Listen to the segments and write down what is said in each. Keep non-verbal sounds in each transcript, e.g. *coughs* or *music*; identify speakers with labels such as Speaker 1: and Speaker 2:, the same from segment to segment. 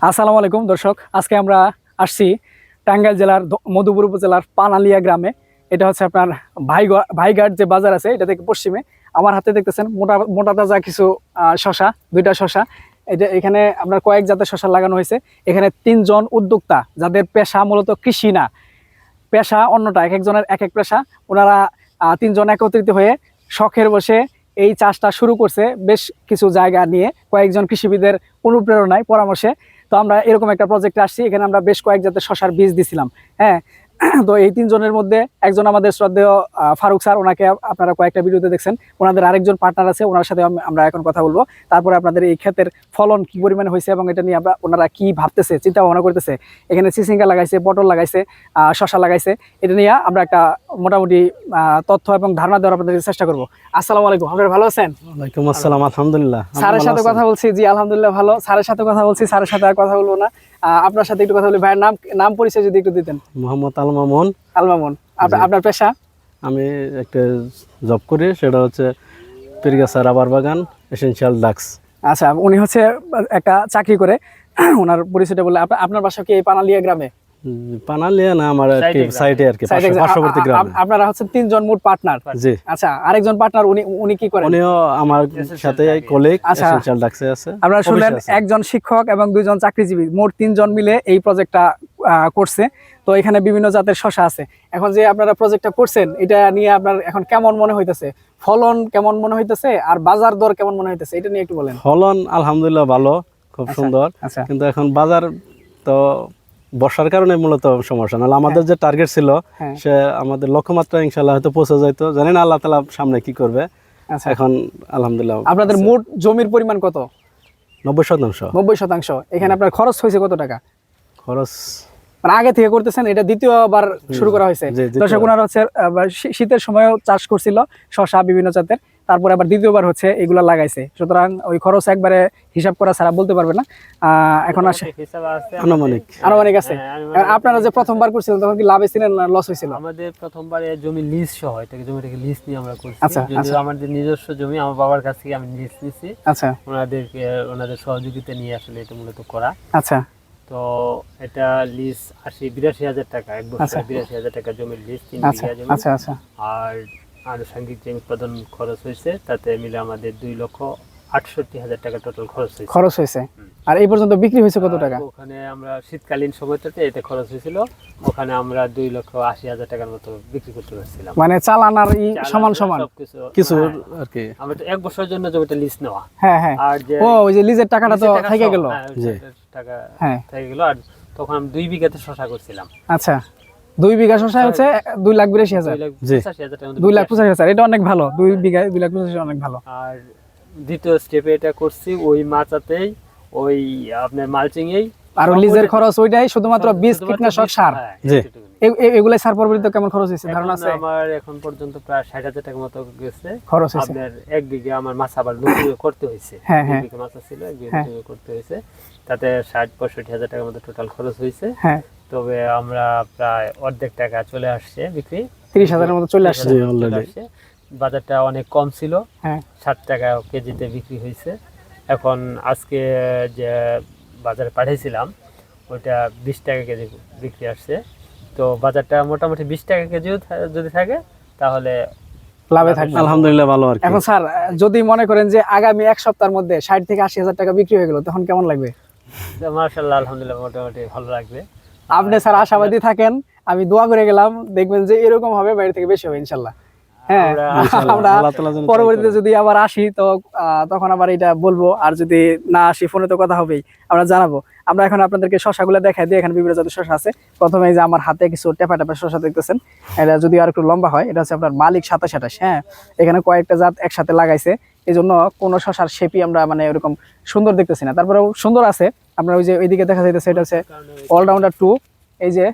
Speaker 1: আসসালামু আলাইকুম, দর্শক। আজকে আমরা আসছি টাঙ্গাইল জেলার মধুপুর উপজেলার পানালিয়া গ্রামে। এটা হচ্ছে আপনার ভাইগা ভাইঘাট যে বাজার আছে, এটা থেকে পশ্চিমে। আমার হাতে দেখতেছেন মোটা মোটা তাজা কিছু শশা দুইটা শশা এটা এখানে আপনার কয়েক জাতের শশা লাগানো হয়েছে। এখানে তিনজন উদ্যোক্তা, যাদের পেশা মূলত কৃষি না। পেশা অন্যটা, এক একজনের এক এক পেশা। ওনারা তিনজন একত্রিত হয়ে শখের বসে এই চাষটা শুরু করছে বেশ কিছু জায়গা নিয়ে। কয়েকজন কৃষিবিদের অনুপ্রেরণায়, পরামর্শে তো আমরা এরকম একটা প্রজেক্টে আসছি, এখানে আমরা বেশ কয়েক জাতের শশার বীজ দিছিলাম। হ্যাঁ *clears throat* তো এই তিনজনের মধ্যে একজন আমাদের শ্রদ্ধেয় ফারুক স্যার ওনাকে আপনারা কয়েকটা ভিডিওতে দেখছেন। ওনাদের আরেকজন পার্টনার আছে ওনার সাথে আমরা এখন কথা বলব। তারপরে আপনাদের এই ক্ষেতের ফলন কি পরিমাণে হয়েছে এবং এটা নিয়ে আমরা ওনারা কি ভাবতেছে চিন্তা ভাবনা করতেছে। এখানে চিচিঙ্গা লাগাইছে পটল লাগাইছে শশা লাগাইছে। এটা নিয়ে আমরা একটা মোটামুটি তথ্য এবং ধারণা দেওয়ার আপনাদের চেষ্টা করব। আসসালামু আলাইকুম। আপনারা ভালো আছেন?
Speaker 2: ওয়ালাইকুম আসসালাম আলহামদুলিল্লাহ।
Speaker 1: স্যারের সাথে কথা বলছি। জি আলহামদুলিল্লাহ ভালো। স্যারের সাথে কথা বলছি স্যারের সাথে আর কথা বলব না। আপনার সাথে একটু কথা বলি। ভাইয়ের নাম নাম পরিচয় যদি একটু দিতেন।
Speaker 2: মোহাম্মদ আল মামুন
Speaker 1: আলমামুন আপনার পেশা?
Speaker 2: আমি একটা জব করি সেটা হচ্ছে পীরগাছা রাবার বাগান এসেনশিয়াল ডাক্স
Speaker 1: আচ্ছা উনি হচ্ছে একটা চাকরি করে ওনার পরিচয়টা বলে আপনার বাসা কি এই পানালিয়া গ্রামে?
Speaker 2: পানালিয়া না আমার আর কি সাইটে আর কি পার্শ্ববর্তী
Speaker 1: আ- আপনারা হচ্ছেন তিনজন মোট পার্টনার
Speaker 2: জি।
Speaker 1: আচ্ছা আরেকজন পার্টনার উনি উনি কি করেন?
Speaker 2: উনিও আমার সাথে কলিগ
Speaker 1: আচ্ছা।
Speaker 2: এসেনশিয়াল ডাক্সে আছে।
Speaker 1: আপনারা শুনলেন একজন শিক্ষক এবং দুইজন চাকরিজীবী মোট তিনজন মিলে এই প্রজেক্টটা করছে। তো এখানে বিভিন্ন জাতের শশা আছে। এখন যে আপনারা প্রজেক্টটা করছেন এটা নিয়ে আপনার এখন কেমন মনে হইতেছে? ফলন কেমন মনে হইতেছে? আর বাজার দর কেমন মনে হইতেছে? এটা নিয়ে একটু বলেন।
Speaker 2: ফলন আলহামদুলিল্লাহ ভালো খুব
Speaker 1: আচ্ছা।
Speaker 2: সুন্দর।
Speaker 1: আচ্ছা।
Speaker 2: কিন্তু এখন বাজার তো বর্ষার কারণে মূলত সমস্যা। নাহলে আমাদের যে টার্গেট ছিল
Speaker 1: হ্যাঁ।
Speaker 2: সে আমাদের লক্ষ্যমাত্রা ইনশাল্লাহ হয়তো পৌঁছে যাইতো। জানি না আল্লাহ তালা সামনে কি করবে।
Speaker 1: আচ্ছা।
Speaker 2: এখন আলহামদুলিল্লাহ
Speaker 1: আপনাদের মোট জমির পরিমাণ কত?
Speaker 2: নব্বই শতাংশ।
Speaker 1: নব্বই শতাংশ। এখানে আপনার খরচ হয়েছে কত টাকা?
Speaker 2: খরচ
Speaker 1: মানে আগে থেকে করতেছেন এটা দ্বিতীয়বার শুরু করা হয়েছে। দর্শক ওনারা হচ্ছে শীতের সময়ও চাষ করছিল শশা বিভিন্ন জাতের। তারপরে আবার দ্বিতীয়বার হচ্ছে এগুলা লাগাইছে। সুতরাং ওই খরচ একবারে হিসাব করা ছাড়া বলতে পারবে না। এখন আসে।
Speaker 2: আনুমানিক
Speaker 1: আনুমানিক। আছে।
Speaker 3: হ্যাঁ,
Speaker 1: আপনারা যে প্রথমবার করছিলেন তখন কি লাভ ছিলেন না লস হয়েছিল?
Speaker 3: আমাদের প্রথমবারে জমি লিজ সহ এটাকে জমিটাকে লিজ নিয়ে আমরা করছি।
Speaker 1: আচ্ছা,
Speaker 3: যদিও
Speaker 1: আচ্ছা।
Speaker 3: আমাদের নিজস্ব জমি আমার বাবার কাছ থেকে আমি লিজ নিছি।
Speaker 1: আচ্ছা।
Speaker 3: ওনাদেরকে ওনাদের সহযোগিতা নিয়ে আসলে এটা মূলত করা।
Speaker 1: আচ্ছা।
Speaker 3: তো এটা লিজ আশি বিরাশি হাজার টাকা এক
Speaker 1: আচ্ছা।
Speaker 3: বছর বিরাশি হাজার টাকা জমির লিজ তিন
Speaker 1: আচ্ছা
Speaker 3: বিঘা জমি।
Speaker 1: আচ্ছা আচ্ছা।
Speaker 3: আর আনুষঙ্গিক যে উৎপাদন খরচ হয়েছে তাতে মিলে আমাদের দুই লক্ষ আটষট্টি হাজার টাকা টোটাল খরচ হয়েছে।
Speaker 1: খরচ হয়েছে? আর এই পর্যন্ত বিক্রি হয়েছে কত টাকা?
Speaker 3: ওখানে আমরা শীতকালীন সময়টাতে এতে খরচ হয়েছিল ওখানে আমরা দুই লক্ষ আশি হাজার টাকার মতো বিক্রি করতে পারছিলাম।
Speaker 1: মানে চালান আর ই সমান সমান?
Speaker 2: কিছু
Speaker 3: হ্যাঁ,
Speaker 2: আর কি।
Speaker 3: আমরা তো এক বছরের জন্য জমিটা লিজ নেওয়া।
Speaker 1: হ্যাঁ হ্যাঁ।
Speaker 3: আর যে
Speaker 1: ও ওই যে লিজের টাকাটা তো থেকে গেল।
Speaker 3: হ্যাঁ। টাকা
Speaker 1: হ্যাঁ।
Speaker 3: থেকে গেল আর তখন আমি দুই বিঘাতে শশা করছিলাম।
Speaker 1: আচ্ছা দুই বিঘা শশা হচ্ছে দুই লাখ বিরাশি হাজার।
Speaker 3: দুই লাখ পঁচাশি হাজার
Speaker 1: এটা অনেক ভালো। দুই বিঘা দুই লাখ পঁচাশি অনেক ভালো।
Speaker 3: আর দ্বিতীয় স্টেপে এটা করছি ওই মাচাতেই ওই আপনার মালচিং এই
Speaker 1: আর লিজের খরচ ওইটাই শুধুমাত্র বীজ কীটনাশক সার।
Speaker 3: হ্যাঁ,
Speaker 2: জি।
Speaker 3: এতটুকুনি।
Speaker 1: এ- এ- এগুলাই সার পরবর্তীতে কেমন খরচ হয়েছে? ধারণা আছে?
Speaker 3: আমার এখন পর্যন্ত প্রায় ষাট হাজার টাকার মতো গেছে।
Speaker 1: খরচ হয়েছে।
Speaker 3: আপনার এক বিঘে আমার মাছ আবার নতুন করতে হয়েছে।
Speaker 1: হ্যাঁ,
Speaker 3: দুই
Speaker 1: হ্যাঁ।
Speaker 3: বিঘে মাছ ছিল এক বিঘে
Speaker 1: হ্যাঁ।
Speaker 3: করতে হয়েছে। তাতে ষাট পঁয়ষট্টি হাজার টাকার মতো টোটাল খরচ হয়েছে।
Speaker 1: হ্যাঁ।
Speaker 3: তবে আমরা প্রায় অর্ধেক টাকা চলে আসছে বিক্রি।
Speaker 1: তিরিশ হাজারের মতো চলে আসছে।
Speaker 3: আসছে। বাজারটা অনেক কম ছিল।
Speaker 1: হ্যাঁ।
Speaker 3: ষাট টাকা কেজিতে বিক্রি হয়েছে। এখন আজকে যে বাজারে পাঠিয়েছিলাম ওইটা বিশ টাকা কেজি বিক্রি আসছে। তো বাজারটা মোটামুটি বিশ টাকা কেজি যদি থাকে তাহলে
Speaker 1: লাভে থাকবে।
Speaker 2: আলহামদুলিল্লাহ ভালো আর
Speaker 1: এখন স্যার যদি মনে করেন যে আগামী এক সপ্তাহের মধ্যে ষাট থেকে আশি হাজার টাকা বিক্রি হয়ে গেল তখন কেমন লাগবে?
Speaker 3: মার্শাল্লাহ আলহামদুলিল্লাহ মোটামুটি ভালো লাগবে।
Speaker 1: আপনি স্যার আশাবাদী থাকেন আমি দোয়া করে গেলাম দেখবেন যে এরকম হবে বাইরে থেকে বেশি হবে ইনশাল্লাহ হ্যাঁ
Speaker 3: আমরা-
Speaker 1: পরবর্তীতে যদি আবার আসি তো তখন আবার এটা বলব। আর যদি না আসি ফোনে তো কথা হবেই। আমরা জানাব। আমরা এখন আপনাদেরকে শশাগুলো দেখাই দিই। এখানে বিভিন্ন জাতের শশা আছে। প্রথমে যে আমার হাতে কিছু টেপা টেপা শশা দেখতেছেন। এটা যদি আর একটু লম্বা হয় এটা হচ্ছে আপনার মালিক সাতাশ সাতাশ হ্যাঁ? এখানে কয়েকটা জাত একসাথে লাগাইছে। এই জন্য কোনো শশার শেপই আমরা মানে এরকম সুন্দর দেখতেছি না। তারপরেও সুন্দর আছে। আপনার ওই যে ওইদিকে দেখা যাইতেছে এটা হচ্ছে অলরাউন্ডার টু এই যে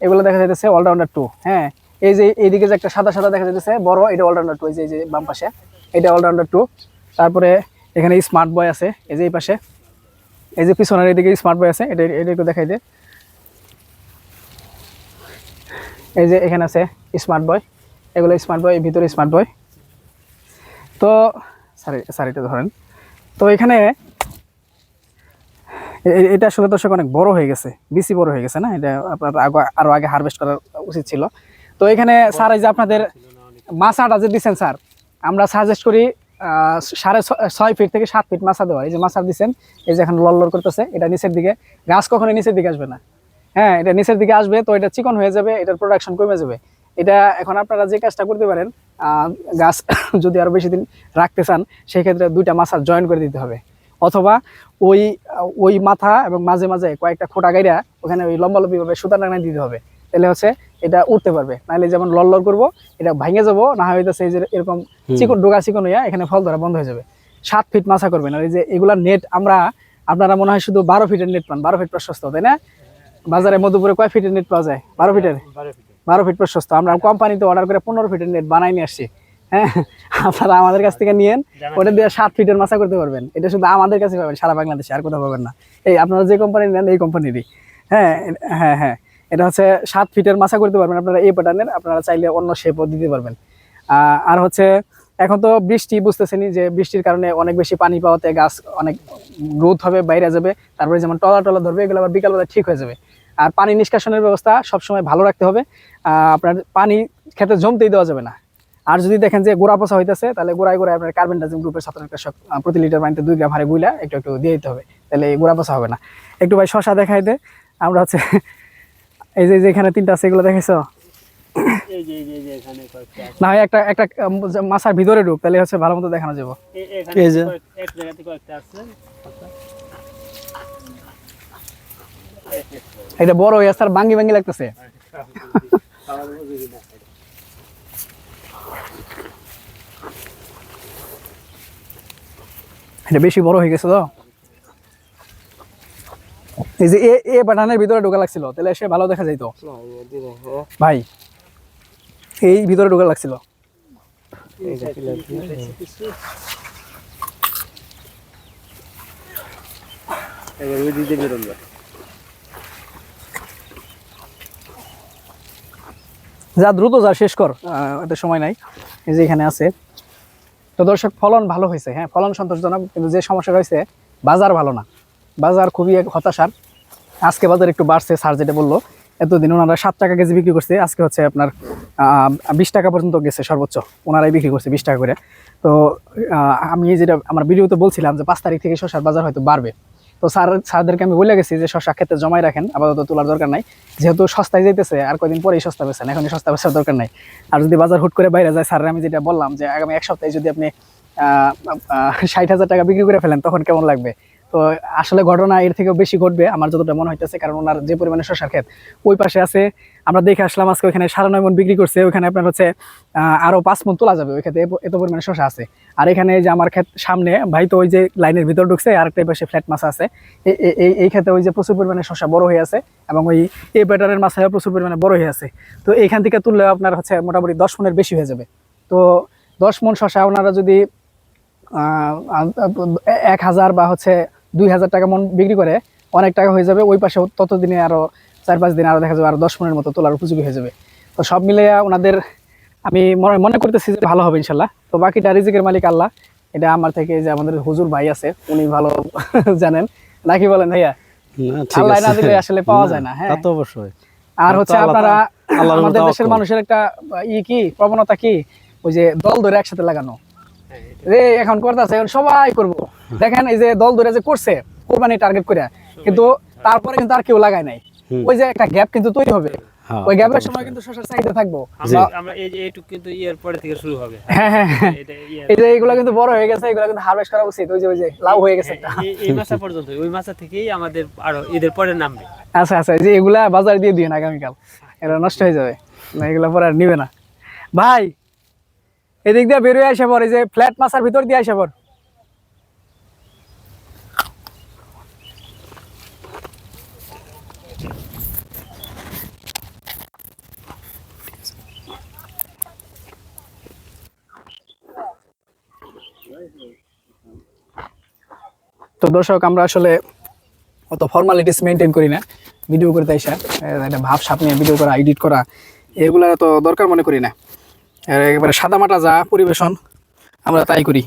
Speaker 1: এগুলো দেখা যাইতেছে অলরাউন্ডার টু হ্যাঁ? এই যে এইদিকে যে একটা সাদা সাদা দেখা যাচ্ছে বড়, এটা অলরাউন্ডার টু এই যে এই যে বাম পাশে, এটা অলরাউন্ডার টু তারপরে এখানে স্মার্ট বয় আছে, এই যে এই পাশে। এই যে পিছনের এদিকে স্মার্ট বয় আছে, এটা এটা একটু দেখাই দে। এই যে এখানে আছে স্মার্ট বয় এগুলো স্মার্ট বয় ভিতরে স্মার্ট বয় তো সরি সরি এটা ধরেন। তো এখানে এটা আসলে দর্শক অনেক বড় হয়ে গেছে, বেশি বড় হয়ে গেছে না? এটা আপনার আগে- আরও আগে হারভেস্ট করা উচিত ছিল। তো এখানে স্যার, এই যে আপনাদের মাছাটা যে দিচ্ছেন স্যার, আমরা সাজেস্ট করি সাড়ে ছয় ফিট থেকে সাত ফিট মাছা দেওয়া। এই যে মাছা দিচ্ছেন এই যে এখন লল করতেছে, এটা নিচের দিকে। গাছ কখনো নিচের দিকে আসবে না। হ্যাঁ এটা নিচের দিকে আসবে, তো এটা চিকন হয়ে যাবে, এটার প্রোডাকশন কমে যাবে। এটা এখন আপনারা যে কাজটা করতে পারেন গাছ *coughs* যদি আরও বেশি দিন রাখতে চান সেই ক্ষেত্রে দুইটা মাছা জয়েন করে দিতে হবে। অথবা ওই ওই মাথা এবং মাঝে মাঝে কয়েকটা খোটা গাইরা ওখানে ওই লম্বা লম্বি ভাবে সুতা টাঙায় দিতে হবে। তাহলে হচ্ছে এটা উঠতে পারবে। নাহলে যেমন লল করব এটা ভেঙে যাব না হইতেছে এই যে এরকম চিকন ডোগা চিকন হইয়া এখানে ফল ধরা বন্ধ হয়ে যাবে। সাত ফিট মাছা করবেন আর এই যে এগুলা নেট আমরা আপনারা মনে হয় শুধু বারো ফিটের নেট পান। বারো ফিট প্রশস্ত তাই না? বাজারে মধুপুরে কয় ফিটের নেট পাওয়া যায়? বারো ফিটের বারো ফিট প্রশস্ত। আমরা কোম্পানিতে অর্ডার করে পনেরো ফিটের নেট বানাই নিয়ে আসছি। হ্যাঁ? আপনারা আমাদের কাছ থেকে নিয়েন। ওটা দিয়ে সাত ফিটের মাছা করতে পারবেন। এটা শুধু আমাদের কাছে পাবেন সারা বাংলাদেশে আর কোথাও পাবেন না। এই আপনারা যে কোম্পানি নেন এই কোম্পানিরই হ্যাঁ হ্যাঁ হ্যাঁ। এটা হচ্ছে সাত ফিটের মাছা করতে পারবেন আপনারা এই প্যাটার্নের আপনারা চাইলে অন্য শেপও দিতে পারবেন। আর হচ্ছে এখন তো বৃষ্টি বুঝতেছেনি যে বৃষ্টির কারণে অনেক বেশি পানি পাওয়াতে গাছ অনেক গ্রোথ হবে বাইরে যাবে। তারপরে যেমন টলা টলা ধরবে এগুলো আবার বিকালবেলা ঠিক হয়ে যাবে। আর পানি নিষ্কাশনের ব্যবস্থা সবসময় ভালো রাখতে হবে। আপনার পানি খেতে জমতেই দেওয়া যাবে না। আর যদি দেখেন যে গোড়া পচা হইতেছে তাহলে গোড়ায় গোড়ায় আপনার কার্বেন্টাজিম গ্রুপের ছত্রাকনাশক আহ, প্রতি লিটার পানিতে দুই গ্রাম হারে গুইলা একটু একটু দিয়ে দিতে হবে। তাহলে এই গোড়া পচা হবে না। একটু ভাই শশা দেখাই দে। আমরা হচ্ছে এই যে এখানে তিনটা আছে এগুলো দেখেছ?
Speaker 3: এই যে এই যে- এই যে এখানে কয়েকটা আছে।
Speaker 1: না হয় একটা একটা মাছার ভিতরে ঢুক তাহলে হচ্ছে ভালো মতো দেখানো যাব।
Speaker 2: এই যে।
Speaker 1: এটা বড় হয়ে আসছে আর বাঙ্গি বাঙ্গি লাগতেছে। এটা বেশি বড় হয়ে গেছে তো? এই যে এ এ বাটানের ভিতরে ঢোকা লাগছিল তাহলে সে ভালো দেখা যাইতো। ভাই এই ভিতরে ঢোকা লাগছিল।
Speaker 3: এবার ওই
Speaker 1: যা দ্রুত যা শেষ কর। এত সময় নাই। এই যে এখানে আছে। তো দর্শক ফলন ভালো হয়েছে হ্যাঁ ফলন সন্তোষজনক কিন্তু যে সমস্যা রয়েছে বাজার ভালো না। বাজার খুবই এক হতাশার। আজকে বাজার একটু বাড়ছে, স্যার যেটা বলল। এতদিন ওনারা সাত টাকা কেজি বিক্রি করছে, আজকে হচ্ছে আপনার বিশ টাকা পর্যন্ত গেছে সর্বোচ্চ। ওনারাই বিক্রি করছে বিশ টাকা করে। তো আমি যেটা, আমার ভিডিওতে বলছিলাম যে পাঁচ তারিখ থেকে শসার বাজার হয়তো বাড়বে। তো স্যার, স্যারদেরকে আমি বলে গেছি যে শসা ক্ষেত্রে জমাই রাখেন, আপাতত তোলার দরকার নাই। যেহেতু সস্তায় যাইতেছে, আর কয়দিন পরেই সস্তা বেছেন এখনই সস্তা বেচার দরকার নাই। আর যদি বাজার হুট করে বাইরে যায় স্যার আমি যেটা বললাম যে আগামী এক সপ্তাহে যদি আপনি ষাট হাজার টাকা বিক্রি করে ফেলেন, তখন কেমন লাগবে? তো আসলে ঘটনা এর থেকেও বেশি ঘটবে আমার যতটা মনে হইতেছে কারণ ওনার যে পরিমাণে শসার ক্ষেত ওই পাশে আছে। আমরা দেখে আসলাম আজকে ওখানে সাড়ে নয় মন বিক্রি করছে ওখানে আপনার হচ্ছে আহ, আরও পাঁচ মন তোলা যাবে ওই ক্ষেত্রে এত- পরিমাণে শসা আছে। আর এখানে যে আমার ক্ষেত সামনে ভাই তো ওই যে লাইনের ভিতর ঢুকছে আর একটা পাশে ফ্ল্যাট মাছ আছে। এই এই ক্ষেত্রে ওই যে প্রচুর পরিমাণে শসা বড় হয়ে আছে এবং ওই এই ব্যাটারের মাছায় প্রচুর পরিমাণে বড় হয়ে আছে। তো এইখান থেকে তুললে আপনার হচ্ছে মোটামুটি দশ মনের বেশি হয়ে যাবে। তো দশ মন শসা ওনারা যদি এক হাজার বা হচ্ছে দুই হাজার টাকা মন বিক্রি করে অনেক টাকা হয়ে যাবে। ওই পাশে ততদিনে আরও চার পাঁচ দিন আরও দেখা যাবে আরও দশ মনের মতো তোলার উপযোগী হয়ে যাবে। তো সব মিলে ওনাদের আমি মনে মনে করতেছি যে ভালো হবে ইনশাল্লাহ। তো বাকিটা রিজিকের মালিক আল্লাহ। এটা আমার থেকে যে আমাদের হুজুর ভাই আছে উনি ভালো *laughs* জানেন। নাকি বলেন ভাইয়া? আল্লাহ না দিলে আসলে পাওয়া যায় না, হ্যাঁ।
Speaker 2: তা তো অবশ্যই।
Speaker 1: আর হচ্ছে আপনারা আমাদের দেশের মানুষের একটা ই কি প্রবণতা কি? ওই যে দল ধরে একসাথে লাগানো। রে এখন করতেছে এখন সবাই করব। দেখেন এই যে দল ধরে যে করছে কোরবানি টার্গেট করে কিন্তু তারপরে কিন্তু আর কেউ লাগায় নাই। ওই যে একটা গ্যাপ কিন্তু তৈরি হবে।
Speaker 2: হ্যাঁ,
Speaker 1: ওই গ্যাপের সময় কিন্তু শশার চাহিদা থাকব।
Speaker 3: আমরা আমরা এই যে এইটুকু কিন্তু ইয়ের পরে থেকে শুরু হবে।
Speaker 1: হ্যাঁ হ্যাঁ এই যে এগুলো কিন্তু বড় হয়ে গেছে এগুলো কিন্তু হারভেস্ট করা উচিত। ওই যে ওই যে লাউ হয়ে গেছে
Speaker 3: এই- এই মাসা পর্যন্ত ওই মাসা থেকেই আমাদের আরও ঈদের পরে নামবে।
Speaker 1: আচ্ছা আচ্ছা যে এগুলা বাজারে দিয়ে দিন আগামীকাল। এটা নষ্ট হয়ে যাবে। না এগুলো পরে আর নিবে না। ভাই এদিক দিয়ে বেরোয় আসে পর এই যে ফ্ল্যাট মাছার ভিতর দিয়ে আসে পর তো দর্শক আমরা আসলে অত ফর্মালিটিস মেনটেন করি না ভিডিও করতে আহ, একটা ভাব সাপ নিয়ে ভিডিও করা এডিট করা এগুলো তো দরকার মনে করি না। একেবারে সাদা মাটা যা পরিবেশন, আমরা তাই করি।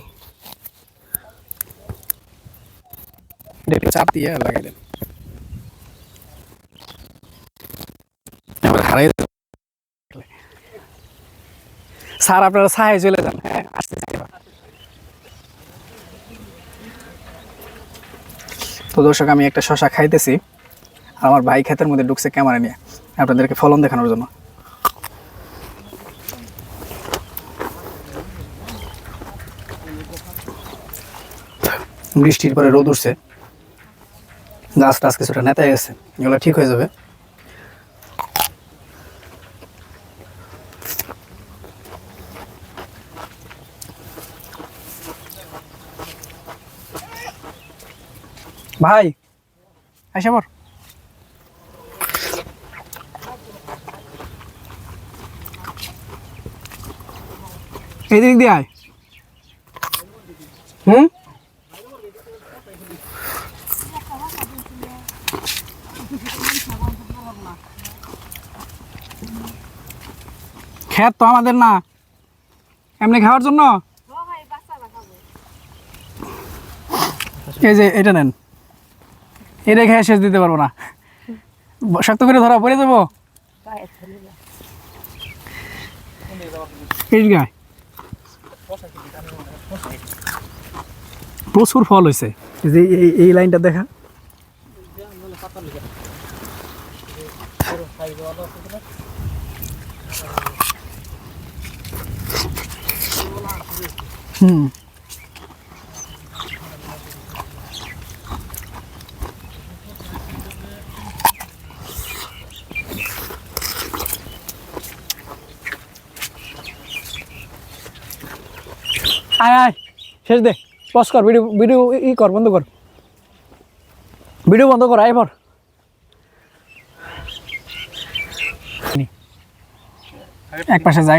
Speaker 1: চাপ দিয়ে লাগাইলেন। এবার স্যার, আপনারা সাহায্য চলে যান। হ্যাঁ, তো দর্শক, আমি একটা শশা খাইতেছি আমার ভাই খেতের মধ্যে ঢুকছে ক্যামেরা নিয়ে। আপনাদেরকে ফলন দেখানোর জন্য। বৃষ্টির পরে রোদ উঠছে। গাছ টাছ কিছুটা নেতায় গেছে এগুলো ঠিক হয়ে যাবে। ভাই পর এই দিক দিয়ে আয়। হুম? খেত তো আমাদের না। এমনি খাওয়ার জন্য? এই যে, এটা নেন। এটা খেয়ে শেষ দিতে পারব না। শক্ত করে ধরা, পড়ে যাব? প্রচুর ফল হয়েছে। এই লাইনটা দেখা। আয় আয়, শেষ দে। পজ কর, ভিডিও ভিডিও ই কর, বন্ধ কর। ভিডিও বন্ধ কর, আয় পর। এক পাশে জায়গা